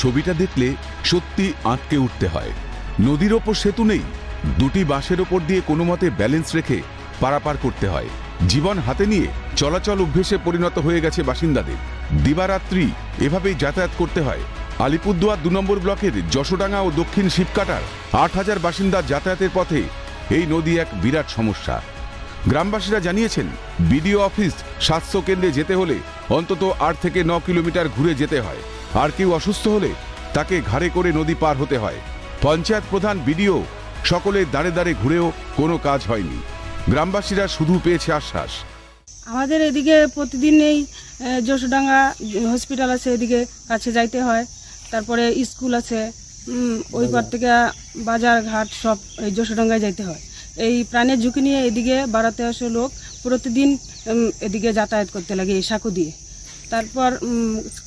ছবিটা দেখলে সত্যি আঁতকে উঠতে হয়। নদীর ওপর সেতু নেই, দুটি বাঁশের ওপর দিয়ে কোনো মতে ব্যালেন্স রেখে পারাপার করতে হয়। জীবন হাতে নিয়ে চলাচল অভ্যেসে পরিণত হয়ে গেছে বাসিন্দাদের। দিবারাত্রি এভাবেই যাতায়াত করতে হয়। আলিপুরদুয়ার দু নম্বর ব্লকের যশোডাঙ্গা ও দক্ষিণ শিবকাটার আট হাজার বাসিন্দার যাতায়াতের পথে এই নদী এক বিরাট সমস্যা। গ্রামবাসীরা জানিয়েছেন, বিডিও অফিস স্বাস্থ্য কেন্দ্রে যেতে হলে অন্তত আট থেকে ন কিলোমিটার ঘুরে যেতে হয়। আর কেউ অসুস্থ হলে তাকে ঘাড়ে করে নদী পার হতে হয়। পঞ্চায়েত প্রধান বিডিও সকলে দাঁড়ে দাঁড়ে ঘুরেও কোনো কাজ হয়নি। গ্রামবাসীরা শুধু পেয়েছে আশ্বাস। আমাদের এদিকে প্রতিদিন এই যশোডাঙ্গা হসপিটাল আছে এদিকে কাছে যাইতে হয়। তারপরে স্কুল আছে ওই পার থেকে বাজার ঘাট সব এই যশোডাঙ্গায় যাইতে হয়। এই প্রাণের ঝুঁকি নিয়ে এদিকে বাড়াতে আসে লোক। প্রতিদিন এদিকে যাতায়াত করতে লাগে এই সাঁকু দিয়ে। তারপর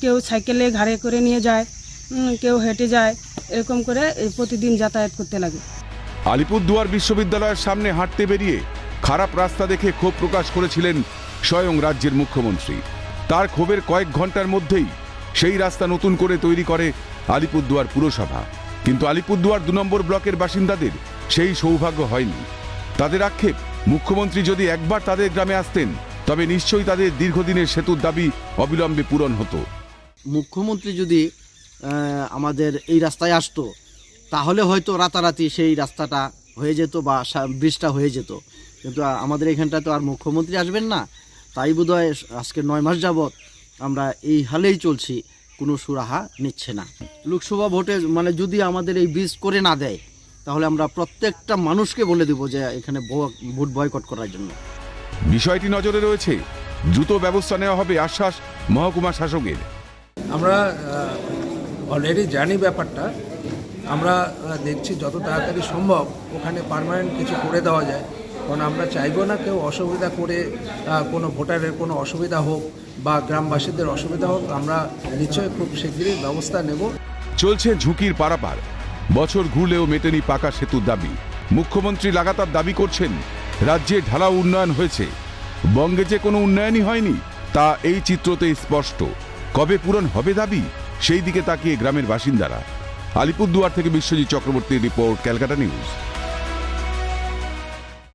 কেউ সাইকেলে ঘাড়ে করে নিয়ে যায় কেউ হেঁটে যায়, এরকম করে প্রতিদিন যাতায়াত করতে লাগে। আলিপুরদুয়ার বিশ্ববিদ্যালয়ের সামনে হাঁটতে বেরিয়ে খারাপ রাস্তা দেখে ক্ষোভ প্রকাশ করেছিলেন স্বয়ং রাজ্যের মুখ্যমন্ত্রী। তার ক্ষোভের কয়েক ঘণ্টার মধ্যেই সেই রাস্তা নতুন করে তৈরি করে আলিপুরদুয়ার পুরসভা। কিন্তু আলিপুরদুয়ার দু নম্বর ব্লকের বাসিন্দাদের সেই সৌভাগ্য হয়নি। তাদের আক্ষেপ, মুখ্যমন্ত্রী যদি একবার তাদের গ্রামে আসতেন তবে নিশ্চয়ই তাদের দীর্ঘদিনের সেতুর দাবি অবিলম্বে পূরণ হতো। মুখ্যমন্ত্রী যদি আমাদের এই রাস্তায় আসতো, তাহলে হয়তো রাতারাতি সেই রাস্তাটা হয়ে যেত বা ব্রিজটা হয়ে যেত। কিন্তু আমাদের এখানটা তো আর মুখ্যমন্ত্রী আসবেন না। তাই বোধহয় আজকে নয় মাস যাবৎ আমরা এই হালেই চলছি, কোনো সুরাহা নিচ্ছে না। লোকসভা ভোটে মানে যদি আমাদের এই ব্রিজ করে না দেয়, তাহলে আমরা প্রত্যেকটা মানুষকে বলে দেবো যে এখানে ভোট বয়কট করার জন্য। বিষয়টি নজরে রয়েছে। দ্রুত ব্যবস্থা নেওয়া হবে আশ্বাস মহকুমা শাসকের। আমরা অলরেডি জানি ব্যাপারটা। আমরা দেখছি যত তাড়াতাড়ি সম্ভব ওখানে পার্মানেন্ট কিছু করে দেওয়া যায়। কারণ আমরা চাইব না কেউ অসুবিধা করে কোনো ভোটারের কোনো অসুবিধা হোক বা গ্রামবাসীদের অসুবিধা হোক আমরা নিশ্চয়ই খুব শীঘ্রই ব্যবস্থা নেব। চলছে ঝুঁকির পারাপার। বছর ঘুরলেও মেটেনি পাকা সেতুর দাবি। মুখ্যমন্ত্রী লাগাতার দাবি করছেন রাজ্যে ঢালা উন্নয়ন হয়েছে। বঙ্গে যে কোনো উন্নয়নই হয়নি, তা এই চিত্রতে স্পষ্ট। কবে পূরণ হবে দাবি? সেই দিকে তাকিয়ে গ্রামের বাসিন্দারা। আলিপুরদুয়ার থেকে বিশ্বজিৎ চক্রবর্তীর রিপোর্ট, ক্যালকাটা নিউজ।